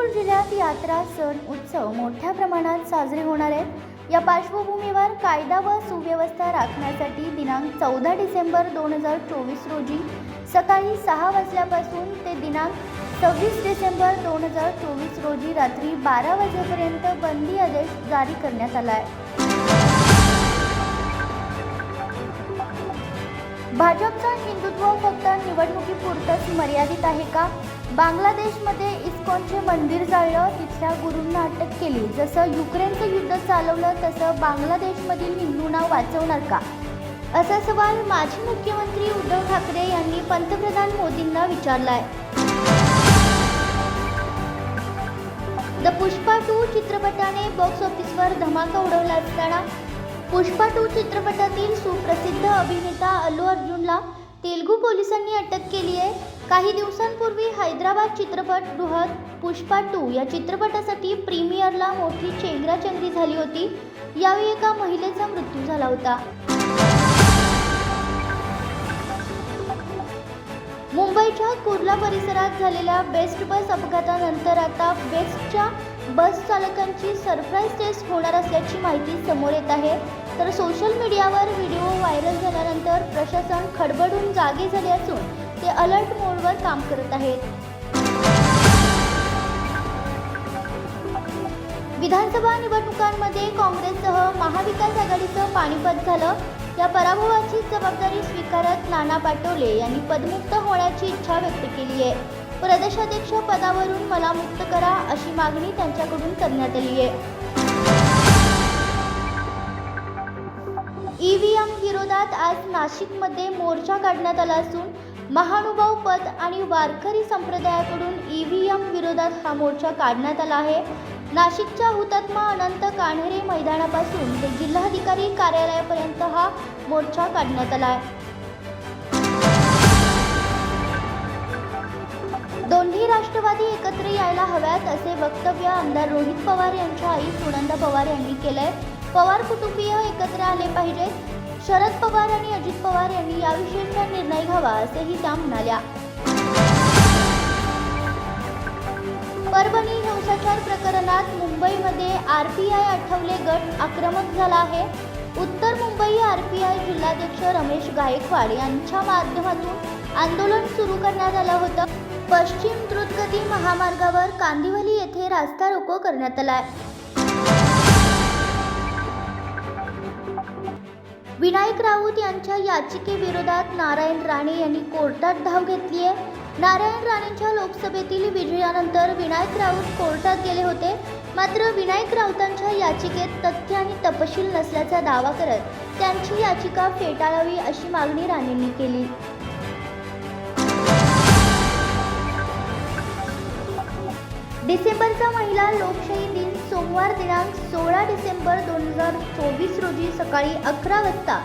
नागपूर जिल्ह्यात यात्रा सण उत्सव मोठ्या प्रमाणात साजरे होणार आहेत. या पार्श्वभूमीवर कायदा व सुव्यवस्था राखण्यासाठी दिनांक चौदा डिसेंबर दोन हजार चोवीस रोजी सकाळी सहा वाजल्यापासून ते दिनांक सव्वीस डिसेंबर दोन हजार चोवीस रोजी रात्री बारा वाजेपर्यंत बंदी आदेश जारी करण्यात आला आहे. भाजपचा हिंदुत्व फक्त निवडणुकीपुरतंच मर्यादित आहे का? बांगलादेशमध्ये इस्कॉनचे मंदिर जाळलं तिथल्या गुरूंना अटक केली. जसं युक्रेनचं युद्ध चालवलं तसं बांगलादेशमधील हिंदूंना वाचवणार का? असा सवाल माजी मुख्यमंत्री उद्धव ठाकरे यांनी पंतप्रधान मोदींना विचारलाय. द पुष्पा टू चित्रपटाने बॉक्स ऑफिसवर धमाका उडवला असताना पुष्पा टू चित्रपटातील सुप्रसिद्ध अभिनेता अल्लू अर्जुनला तेलुगू पोलिसांनी अटक केली आहे. काही दिवसांपूर्वी हैदराबाद चित्रपटगृहात पुष्पा टू या चित्रपटासाठी प्रीमियरला मोठी चेंगराचेंगरी झाली होती. यावेळी एका महिलेचा मृत्यू झाला होता. मुंबईच्या कुर्ला परिसरात झालेल्या बेस्ट बस अपघातानंतर आता बेस्टच्या बस चालकांची सरप्राईज टेस्ट होणार असल्याची माहिती समोर येत आहे. तर सोशल मीडियावर व्हिडिओ व्हायरल झाल्यानंतर प्रशासन खडबडून जागे झाले असून ते अलर्ट मोडवर काम करत आहेत. विधानसभा निवडणुकांमध्ये काँग्रेससह महाविकास आघाडीचं पाणीपत झालं. या पराभवाची जबाबदारी स्वीकारत नाना पाटोले यांनी पदमुक्त होण्याची इच्छा व्यक्त केली आहे. प्रदेशाध्यक्ष पदावरून मला मुक्त करा अशी मागणी त्यांच्याकडून करण्यात आली आहे. ईव्हीएम विरोधात आज नाशिकमध्ये मोर्चा काढण्यात आला असून महानुभाव पद आणि वारकरी संप्रदायाकडून ईव्हीएम विरोधात हा मोर्चा काढण्यात आला आहे. नाशिकच्या हुतात्मा अनंत कान्हेरे मैदानापासून ते जिल्हाधिकारी कार्यालयापर्यंत हा मोर्चा काढण्यात आला आहे. दोन्ही राष्ट्रवादी एकत्र यायला हव्यात असे वक्तव्य आमदार रोहित पवार यांच्या आई सुनंदा पवार यांनी केलंय. पवार कुटुंबीय एकत्र आले पाहिजेत शरद पवार आणि अजित पवार यांनी याविषयीचा निर्णय घ्यावा असेही त्या म्हणाल्या. परभणी हिंसाचार प्रकरणात मुंबईमध्ये आर पी आय आठवले गट आक्रमक झाला आहे. उत्तर मुंबई आर पी आय जिल्हाध्यक्ष रमेश गायकवाड यांच्या माध्यमातून आंदोलन सुरू करण्यात आलं होतं. पश्चिम द्रुतगती महामार्गावर कांदिवली येथे रास्ता रोको करण्यात आहे विनायक राऊत यांच्या याचिकेविरोधात नारायण राणे यांनी कोर्टात धाव घेतली आहे नारायण राणेंच्या लोकसभेतील विजयानंतर विनायक राऊत कोर्टात गेले होते. मात्र विनायक राऊतांच्या याचिकेत तथ्य आणि तपशील नसल्याचा दावा करत त्यांची याचिका फेटाळावी अशी मागणी राणेंनी केली. डिसेंबरचा महिला लोकशाही दिन सोमवार दिनांक सोळा डिसेंबर दोन हजार चोवीस रोजी सकाळी अकरा वाजता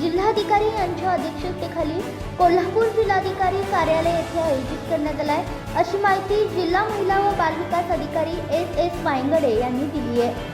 जिल्हाधिकारी यांच्या अध्यक्षतेखाली कोल्हापूर जिल्हाधिकारी कार्यालय येथे आयोजित करण्यात आलाय अशी माहिती जिल्हा महिला व बालविकास अधिकारी एस एस वायंगडे यांनी दिली आहे.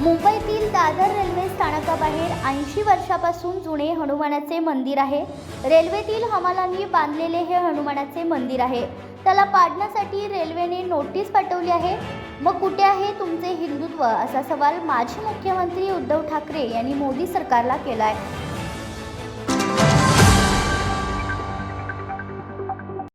मुंबईतील दादर रेल्वे स्थानकाबाहेर ऐंशी वर्षापासून जुने हनुमानाचे मंदिर आहे. रेल्वेतील हमालांनी बांधलेले हे हनुमानाचे मंदिर आहे. त्याला पाडण्यासाठी रेल्वेने नोटीस पाठवली आहे. मग कुठे आहे तुमचे हिंदुत्व? असा सवाल माजी मुख्यमंत्री उद्धव ठाकरे यांनी मोदी सरकारला केला आहे